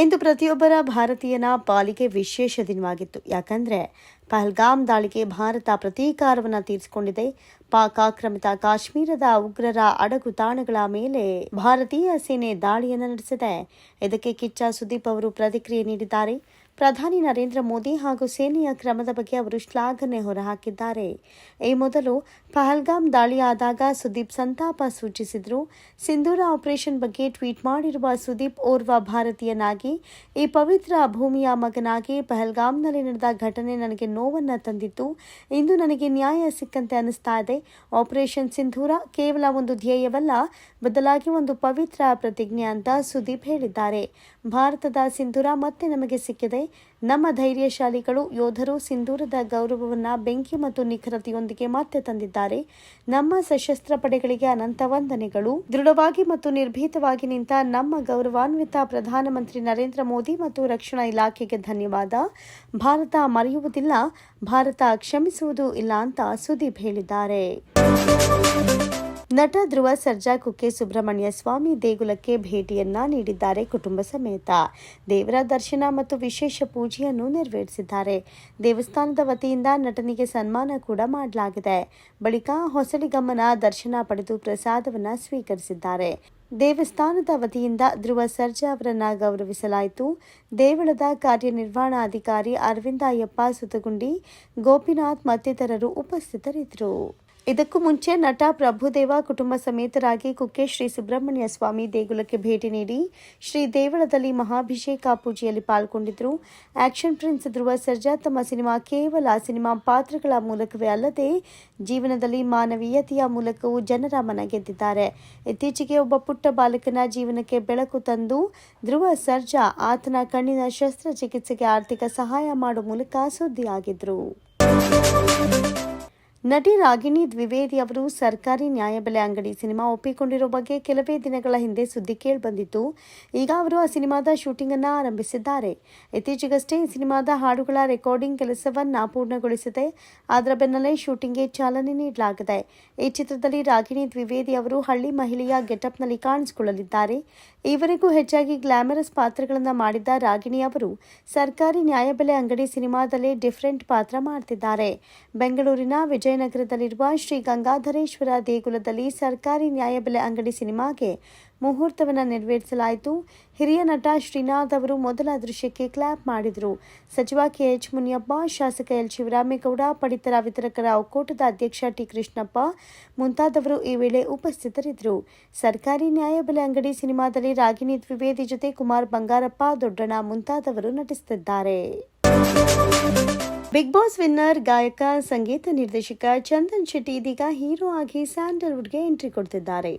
ಇಂದು ಪ್ರತಿಯೊಬ್ಬರ ಭಾರತೀಯನ ಪಾಲಿಗೆ ವಿಶೇಷ ದಿನವಾಗಿತ್ತು. ಯಾಕಂದ್ರೆ ಪಹಲ್ಗಾಮ್ ದಾಳಿಗೆ ಭಾರತ ಪ್ರತೀಕಾರವನ್ನು ತೀರಿಸಿಕೊಂಡಿದೆ. ಪಾಕ್ ಆಕ್ರಮಿತ ಕಾಶ್ಮೀರದ ಉಗ್ರರ ಅಡಗು ತಾಣಗಳ ಮೇಲೆ ಭಾರತೀಯ ಸೇನೆ ದಾಳಿಯನ್ನು ನಡೆಸಿದೆ. ಇದಕ್ಕೆ ಕಿಚ್ಚ ಸುದೀಪ್ ಅವರು ಪ್ರತಿಕ್ರಿಯೆ ನೀಡಿದ್ದಾರೆ. ಪ್ರಧಾನಿ ನರೇಂದ್ರ ಮೋದಿ ಹಾಗೂ ಸೇನೆಯ ಕ್ರಮದ ಬಗ್ಗೆ ಅವರು ಶ್ಲಾಘನೆ ಹೊರಹಾಕಿದ್ದಾರೆ. ಈ ಮೊದಲು ಪಹಲ್ಗಾಮ್ ದಾಳಿಯಾದಾಗ ಸುದೀಪ್ ಸಂತಾಪ ಸೂಚಿಸಿದ್ರು. ಸಿಂಧೂರ ಆಪರೇಷನ್ ಬಗ್ಗೆ ಟ್ವೀಟ್ ಮಾಡಿರುವ ಸುದೀಪ್ ಓರ್ವ ಭಾರತೀಯನಾಗಿ, ಈ ಪವಿತ್ರ ಭೂಮಿಯ ಮಗನಾಗಿ ಪಹಲ್ಗಾಮ್ನಲ್ಲಿ ನಡೆದ ಘಟನೆ ನನಗೆ ನೋವನ್ನು ತಂದಿತ್ತು. ಇಂದು ನನಗೆ ನ್ಯಾಯ ಸಿಕ್ಕಂತೆ ಅನಿಸ್ತಾ ಇದೆ. ಆಪರೇಷನ್ ಸಿಂಧೂರ ಕೇವಲ ಒಂದು ಧ್ಯೇಯವಲ್ಲ, ಬದಲಾಗಿ ಒಂದು ಪವಿತ್ರ ಪ್ರತಿಜ್ಞೆ ಅಂತ ಸುದೀಪ್ ಹೇಳಿದ್ದಾರೆ. ಭಾರತದ ಸಿಂಧೂರ ಮತ್ತೆ ನಮಗೆ ಸಿಕ್ಕಿದೆ. ನಮ್ಮ ಧೈರ್ಯಶಾಲಿಗಳು, ಯೋಧರು, ಸಿಂಧೂರದ ಗೌರವವನ್ನು ಬೆಂಕಿ ಮತ್ತು ನಿಖರತೆಯೊಂದಿಗೆ ಮತ್ತೆ ತಂದಿದ್ದಾರೆ. ನಮ್ಮ ಸಶಸ್ತ್ರ ಪಡೆಗಳಿಗೆ ಅನಂತ ವಂದನೆಗಳು. ದೃಢವಾಗಿ ಮತ್ತು ನಿರ್ಭೀತವಾಗಿ ನಿಂತ ನಮ್ಮ ಗೌರವಾನ್ವಿತ ಪ್ರಧಾನಮಂತ್ರಿ ನರೇಂದ್ರ ಮೋದಿ ಮತ್ತು ರಕ್ಷಣಾ ಇಲಾಖೆಗೆ ಧನ್ಯವಾದ. ಭಾರತ ಮರೆಯುವುದಿಲ್ಲ, ಭಾರತ ಕ್ಷಮಿಸುವುದು ಇಲ್ಲ ಅಂತ ಸುದೀಪ್ ಹೇಳಿದ್ದಾರೆ. ನಟ ಧ್ರುವ ಸರ್ಜಾ ಕುಕ್ಕೆ ಸುಬ್ರಹ್ಮಣ್ಯ ಸ್ವಾಮಿ ದೇಗುಲಕ್ಕೆ ಭೇಟಿಯನ್ನ ನೀಡಿದ್ದಾರೆ ಕುಟುಂಬ ಸಮೇತ. ದೇವರ ದರ್ಶನ ಮತ್ತು ವಿಶೇಷ ಪೂಜೆಯನ್ನು ನೆರವೇರಿಸಿದ್ದಾರೆ. ದೇವಸ್ಥಾನದ ವತಿಯಿಂದ ನಟನಿಗೆ ಸನ್ಮಾನ ಕೂಡ ಮಾಡಲಾಗಿದೆ. ಬಳಿಕ ಹೊಸಳಿಗಮ್ಮನ ದರ್ಶನ ಪಡೆದು ಪ್ರಸಾದವನ್ನ ಸ್ವೀಕರಿಸಿದ್ದಾರೆ. ದೇವಸ್ಥಾನದ ವತಿಯಿಂದ ಧ್ರುವ ಸರ್ಜಾ ಅವರನ್ನ ಗೌರವಿಸಲಾಯಿತು. ದೇವಳದ ಕಾರ್ಯನಿರ್ವಹಣಾಧಿಕಾರಿ ಅರವಿಂದ ಅಯ್ಯಪ್ಪ ಸುತಗುಂಡಿ ಗೋಪಿನಾಥ್ ಮತ್ತಿತರರು ಉಪಸ್ಥಿತರಿದ್ದರು. ಇದಕ್ಕೂ ಮುಂಚೆ ನಟ ಪ್ರಭುದೇವ ಕುಟುಂಬ ಸಮೇತರಾಗಿ ಕುಕ್ಕೆ ಶ್ರೀ ಸುಬ್ರಹ್ಮಣ್ಯ ಸ್ವಾಮಿ ದೇಗುಲಕ್ಕೆ ಭೇಟಿ ನೀಡಿ ಶ್ರೀ ದೇವಳದಲ್ಲಿ ಮಹಾಭಿಷೇಕ ಪೂಜೆಯಲ್ಲಿ ಪಾಲ್ಗೊಂಡಿದ್ದರು. ಆಕ್ಷನ್ ಪ್ರಿನ್ಸ್ ಧ್ರುವ ಸರ್ಜಾ ತಮ್ಮ ಸಿನಿಮಾ ಕೇವಲ ಸಿನಿಮಾ ಪಾತ್ರಗಳ ಮೂಲಕವೇ ಅಲ್ಲದೆ ಜೀವನದಲ್ಲಿ ಮಾನವೀಯತೆಯ ಮೂಲಕವೂ ಜನರ ಮನ ಗೆದ್ದಿದ್ದಾರೆ ಇತ್ತೀಚೆಗೆ ಒಬ್ಬ ಪುಟ್ಟ ಬಾಲಕನ ಜೀವನಕ್ಕೆ ಬೆಳಕು ತಂದು ಧ್ರುವ ಸರ್ಜಾ ಆತನ ಕಣ್ಣಿನ ಶಸ್ತ್ರಚಿಕಿತ್ಸೆಗೆ ಆರ್ಥಿಕ ಸಹಾಯ ಮಾಡುವ ಮೂಲಕ ಸುದ್ದಿಯಾಗಿದ್ರು. ನಟಿ ರಾಗಿಣಿ ದ್ವಿವೇದಿ ಅವರು ಸರ್ಕಾರಿ ನ್ಯಾಯಬೆಲೆ ಅಂಗಡಿ ಸಿನಿಮಾ ಒಪ್ಪಿಕೊಂಡಿರೋ ಬಗ್ಗೆ ಕೆಲವೇ ದಿನಗಳ ಹಿಂದೆ ಸುದ್ದಿ ಕೇಳಿಬಂದಿತ್ತು. ಈಗ ಅವರು ಆ ಸಿನಿಮಾದ ಶೂಟಿಂಗ್ ಅನ್ನ ಆರಂಭಿಸಿದ್ದಾರೆ. ಇತ್ತೀಚೆಗಷ್ಟೇ ಈ ಸಿನಿಮಾದ ಹಾಡುಗಳ ರೆಕಾರ್ಡಿಂಗ್ ಕೆಲಸವನ್ನ ಪೂರ್ಣಗೊಳಿಸಿದೆ. ಅದರ ಬೆನ್ನಲ್ಲೇ ಶೂಟಿಂಗ್ಗೆ ಚಾಲನೆ ನೀಡಲಾಗಿದೆ. ಈ ಚಿತ್ರದಲ್ಲಿ ರಾಗಿಣಿ ದ್ವಿವೇದಿ ಅವರು ಹಳ್ಳಿ ಮಹಿಳೆಯ ಗೆಟಪ್ನಲ್ಲಿ ಕಾಣಿಸಿಕೊಳ್ಳಲಿದ್ದಾರೆ. ಈವರೆಗೂ ಹೆಚ್ಚಾಗಿ ಗ್ಲಾಮರಸ್ ಪಾತ್ರಗಳನ್ನು ಮಾಡಿದ್ದ ರಾಗಿಣಿ ಅವರು ಸರ್ಕಾರಿ ನ್ಯಾಯಬೆಲೆ ಅಂಗಡಿ ಸಿನಿಮಾದಲ್ಲೇ ಡಿಫರೆಂಟ್ ಪಾತ್ರ ಮಾಡ್ತಿದ್ದಾರೆ. ಬೆಂಗಳೂರಿನ ವಿಜಯನಗರದಲ್ಲಿರುವ ಶ್ರೀ ಗಂಗಾಧರೇಶ್ವರ ದೇಗುಲದಲ್ಲಿ ಸರ್ಕಾರಿ ನ್ಯಾಯಬೆಲೆ ಅಂಗಡಿ ಸಿನಿಮಾಗೆ ಮುಹೂರ್ತವನ್ನು ನೆರವೇರಿಸಲಾಯಿತು. ಹಿರಿಯ ನಟ ಶ್ರೀನಾಥ್ ಅವರು ಮೊದಲ ದೃಶ್ಯಕ್ಕೆ ಕ್ಲಾಪ್ ಮಾಡಿದರು. ಸಚಿವ ಕೆಎಚ್ ಮುನಿಯಪ್ಪ, ಶಾಸಕ ಎಲ್. ಶಿವರಾಮೇಗೌಡ, ಪಡಿತರ ವಿತರಕರ ಒಕ್ಕೂಟದ ಅಧ್ಯಕ್ಷ ಟಿ. ಕೃಷ್ಣಪ್ಪ ಮುಂತಾದವರು ಈ ವೇಳೆ ಉಪಸ್ಥಿತರಿದ್ದರು. ಸರ್ಕಾರಿ ನ್ಯಾಯಬೆಲೆ ಅಂಗಡಿ ಸಿನಿಮಾದಲ್ಲಿ ರಾಗಿಣಿ ದ್ವಿವೇದಿ ಜೊತೆ ಕುಮಾರ್ ಬಂಗಾರಪ್ಪ, ದೊಡ್ಡಣ್ಣ ಮುಂತಾದವರು ನಟಿಸುತ್ತಿದ್ದಾರೆ. ಬಿಗ್ ಬಾಸ್ ವಿನ್ನರ್ ಗಾಯಕ ಸಂಗೀತ ನಿರ್ದೇಶಕ ಚಂದನ್ ಶೆಟ್ಟಿ ಇದೀಗ ಹೀರೋ ಆಗಿ ಸ್ಯಾಂಡಲ್ವುಡ್ಗೆ ಎಂಟ್ರಿ ಕೊಡ್ತಿದ್ದಾರೆ.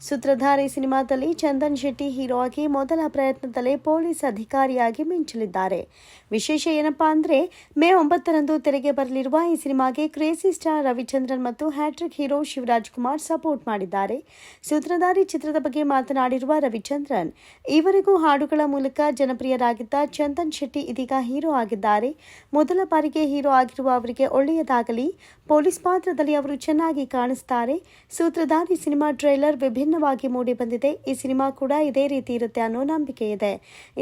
ಸೂತ್ರಧಾರಿ ಸಿನಿಮಾದಲ್ಲಿ ಚಂದನ್ ಶೆಟ್ಟಿ ಹೀರೋ ಆಗಿ ಮೊದಲ ಪ್ರಯತ್ನದಲ್ಲೇ ಪೊಲೀಸ್ ಅಧಿಕಾರಿಯಾಗಿ ಮಿಂಚಲಿದ್ದಾರೆ. ವಿಶೇಷ ಏನಪ್ಪಾ ಅಂದ್ರೆ, ಮೇ ಒಂಬತ್ತರಂದು ತೆರೆಗೆ ಬರಲಿರುವ ಈ ಸಿನಿಮಾಗೆ ಕ್ರೇಜಿ ಸ್ಟಾರ್ ರವಿಚಂದ್ರನ್ ಮತ್ತು hattrick hero Shivaraj Kumar support ಮಾಡಿದ್ದಾರೆ. ಸೂತ್ರಧಾರಿ ಚಿತ್ರದ ಬಗ್ಗೆ ಮಾತನಾಡಿರುವ ರವಿಚಂದ್ರನ್, ಈವರೆಗೂ ಹಾಡುಗಳ ಮೂಲಕ ಜನಪ್ರಿಯರಾಗಿದ್ದ ಚಂದನ್ ಶೆಟ್ಟಿ ಇದೀಗ ಹೀರೋ ಆಗಿದ್ದಾರೆ. ಮೊದಲ ಬಾರಿಗೆ ಹೀರೋ ಆಗಿರುವ ಅವರಿಗೆ ಒಳ್ಳೆಯದಾಗಲಿ, ಪೊಲೀಸ್ ಪಾತ್ರದಲ್ಲಿ ಅವರು ಚೆನ್ನಾಗಿ ಕಾಣಿಸ್ತಾರೆ. ಸೂತ್ರಧಾರಿ ಸಿನಿಮಾ ಟ್ರೈಲರ್ ವಿಭಿನ್ನವಾಗಿ ಮೂಡಿಬಂದಿದೆ ಈ ಸಿನಿಮಾ ಕೂಡ ಇದೇ ರೀತಿ ಇರುತ್ತೆ ಅನ್ನೋ ನಂಬಿಕೆ ಇದೆ.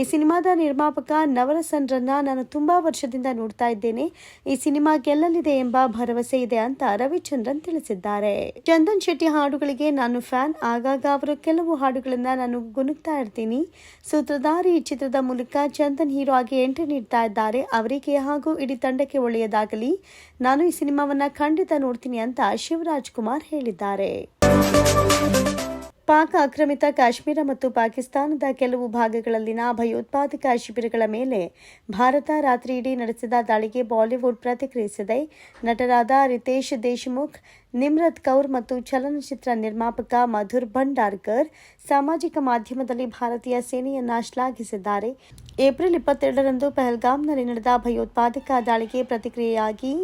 ಈ ಸಿನಿಮಾದ ನಿರ್ಮಾಪಕ ನವರಸನ್ ರನ್ನ ನಾನು ತುಂಬಾ ವರ್ಷದಿಂದ ನೋಡ್ತಾ ಇದ್ದೇನೆ. ಈ ಸಿನಿಮಾ ಗೆಲ್ಲಲಿದೆ ಎಂಬ ಭರವಸೆ ಇದೆ ಅಂತ ರವಿಚಂದ್ರನ್ ತಿಳಿಸಿದ್ದಾರೆ. ಚಂದನ್ ಶೆಟ್ಟಿ ಹಾಡುಗಳಿಗೆ ನಾನು ಫ್ಯಾನ್. ಆಗಾಗ ಅವರ ಕೆಲವು ಹಾಡುಗಳನ್ನ ನಾನು ಗುನುಗ್ತಾ ಇರ್ತೀನಿ. ಸೂತ್ರಧಾರಿ ಈ ಚಿತ್ರದ ಮೂಲಕ ಚಂದನ್ ಹೀರೋ ಆಗಿ ಎಂಟ್ರಿ ನೀಡ್ತಾ ಇದ್ದಾರೆ. ಅವರಿಗೆ ಹಾಗೂ ಇಡೀ ತಂಡಕ್ಕೆ ಒಳ್ಳೆಯದಾಗಲಿ. ನಾನು ಈ ಸಿನಿಮಾವನ್ನ ಖಂಡಿತ ನೋಡ್ತೀನಿ ಅಂತ ಶಿವರಾಜ್ ಕುಮಾರ್ ಹೇಳಿದ್ದಾರೆ. ಪಾಕ್ ಆಕ್ರಮಿತ ಕಾಶ್ಮೀರ ಮತ್ತು ಪಾಕಿಸ್ತಾನದ ಕೆಲವು ಭಾಗಗಳಲ್ಲಿನ ಭಯೋತ್ಪಾದಕ ಶಿಬಿರಗಳ ಮೇಲೆ ಭಾರತ ರಾತ್ರಿಯಿಡೀ ನಡೆಸಿದ ದಾಳಿಗೆ ಬಾಲಿವುಡ್ ಪ್ರತಿಕ್ರಿಯಿಸಿದೆ. ನಟರಾದ ರಿತೇಶ್ ದೇಶ್ಮುಖ್, ನಿಮ್ರತ್ ಕೌರ್ ಮತ್ತು ಚಲನಚಿತ್ರ ನಿರ್ಮಾಪಕ ಮಧುರ್ ಭಂಡಾರ್ಕರ್ ಸಾಮಾಜಿಕ ಮಾಧ್ಯಮದಲ್ಲಿ ಭಾರತೀಯ ಸೇನೆಯನ್ನ ಶ್ಲಾಘಿಸಿದ್ದಾರೆ. ಏಪ್ರಿಲ್ ಇಪ್ಪತ್ತೆರಡರಂದು ಪೆಹಲ್ಗಾಮ್ನಲ್ಲಿ ನಡೆದ ಭಯೋತ್ಪಾದಕ ದಾಳಿಗೆ ಪ್ರತಿಕ್ರಿಯೆಯಾಗಿ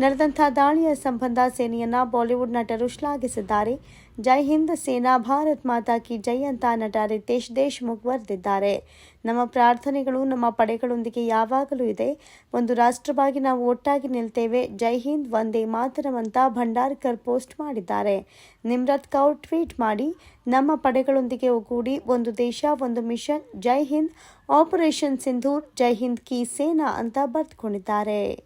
ನಡೆದಂಥ ದಾಳಿಯ ಸಂಬಂಧ ಸೇನೆಯನ್ನ ಬಾಲಿವುಡ್ ನಟರು ಶ್ಲಾಘಿಸಿದ್ದಾರೆ. ಜೈ ಹಿಂದ್ ಸೇನಾ ಭಾರತ್ ಮಾತಾ ಕಿ ಜೈ ಅಂತ ನಟ ರಿತೇಶ್ ದೇಶ್ಮುಖ್ ಬರೆದಿದ್ದಾರೆ ನಮ್ಮ ಪ್ರಾರ್ಥನೆಗಳು, ನಮ್ಮ ಪಡೆಗಳೊಂದಿಗೆ ಯಾವಾಗಲೂ ಇದೆ. ಒಂದು ರಾಷ್ಟ್ರವಾಗಿ ನಾವು ಒಟ್ಟಾಗಿ ನಿಲ್ತೇವೆ. ಜೈ ಹಿಂದ್ ವಂದೇ ಮಾತರಂ ಅಂತ ಭಂಡಾರ್ಕರ್ ಪೋಸ್ಟ್ ಮಾಡಿದ್ದಾರೆ. ನಿಮ್ರತ್ ಕೌರ್ ಟ್ವೀಟ್ ಮಾಡಿ, ನಮ್ಮ ಪಡೆಗಳೊಂದಿಗೆ ಒಗ್ಗೂಡಿ ಒಂದು ದೇಶ, ಒಂದು ಮಿಷನ್, ಜೈ ಹಿಂದ್, ಆಪರೇಷನ್ ಸಿಂಧೂರ್, ಜೈ ಹಿಂದ್ ಕಿ ಸೇನಾ ಅಂತ ಬರೆದುಕೊಂಡಿದ್ದಾರೆ.